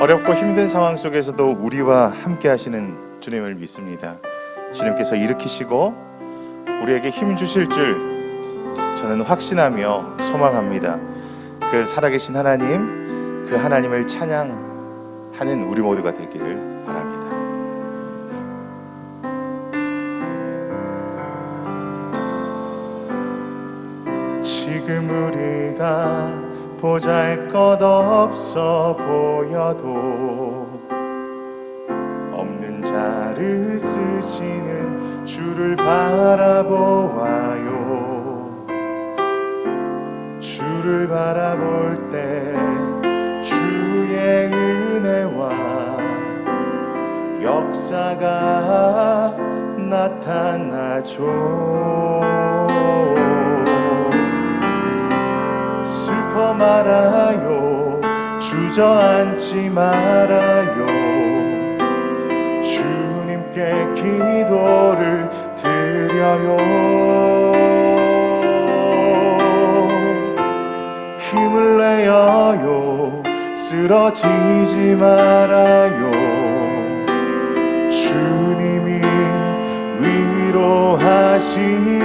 어렵고 힘든 상황 속에서도 우리와 함께 하시는 주님을 믿습니다. 주님께서 일으키시고 우리에게 힘 주실 줄 저는 확신하며 소망합니다. 그 살아계신 하나님, 그 하나님을 찬양하는 우리 모두가 되기를 바랍니다. 지금 우리가 보잘 것 없어 보여도 없는 자를 쓰시는 주를 바라보아요. 주를 바라볼 때 주의 은혜와 역사가 나타나죠 슬퍼 말아요. 주저앉지 말아요. 주님께 기도를 드려요. 힘을 내어요. 쓰러지지 말아요. 주님이 위로하시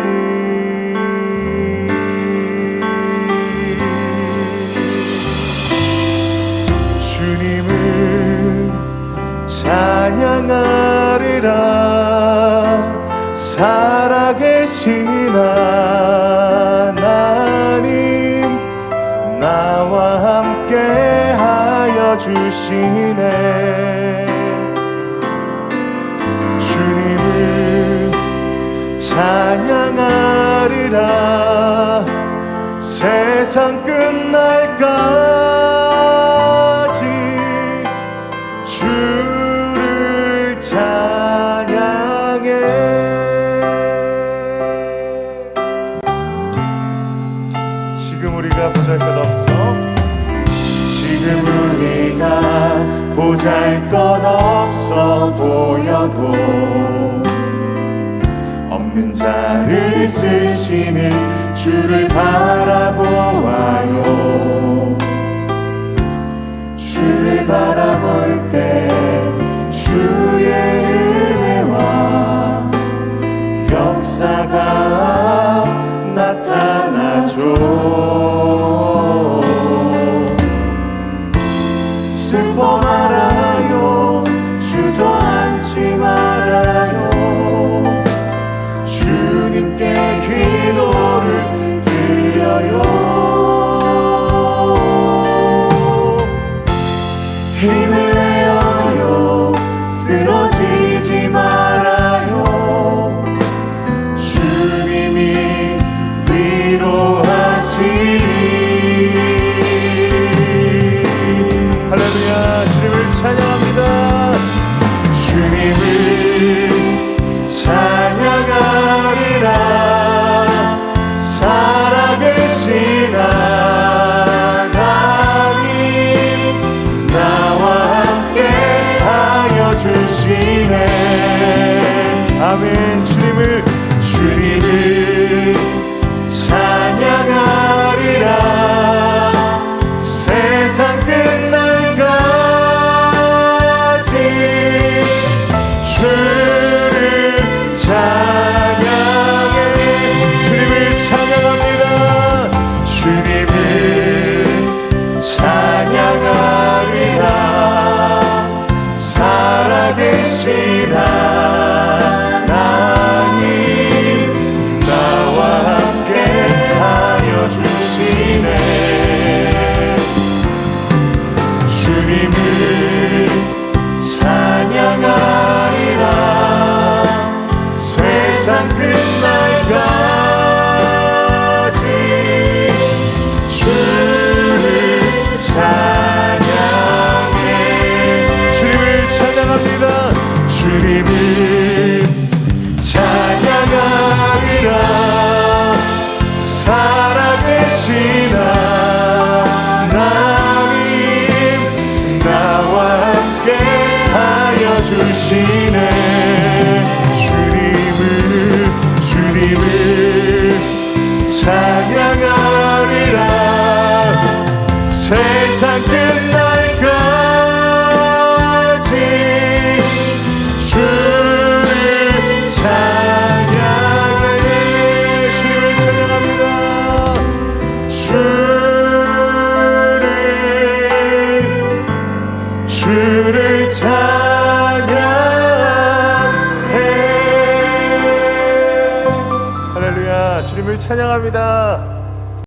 주님을 찬양하리라. 살아계신 하나님 나와 함께 하여 주시네. 주님을 찬양하리라. 세상 끝날 지금 우리가 보잘 것 없어. 지금 우리가 보잘 것 없어 보여도 없는 자를 쓰시는 주를 바라보아요. 주를 바라볼 아멘. 주님을 주님을 주님을 나리라 세상 끝날까지 주를 찬양해 주를 찬양합니다 주를 주를 찬양 주님을 찬양합니다.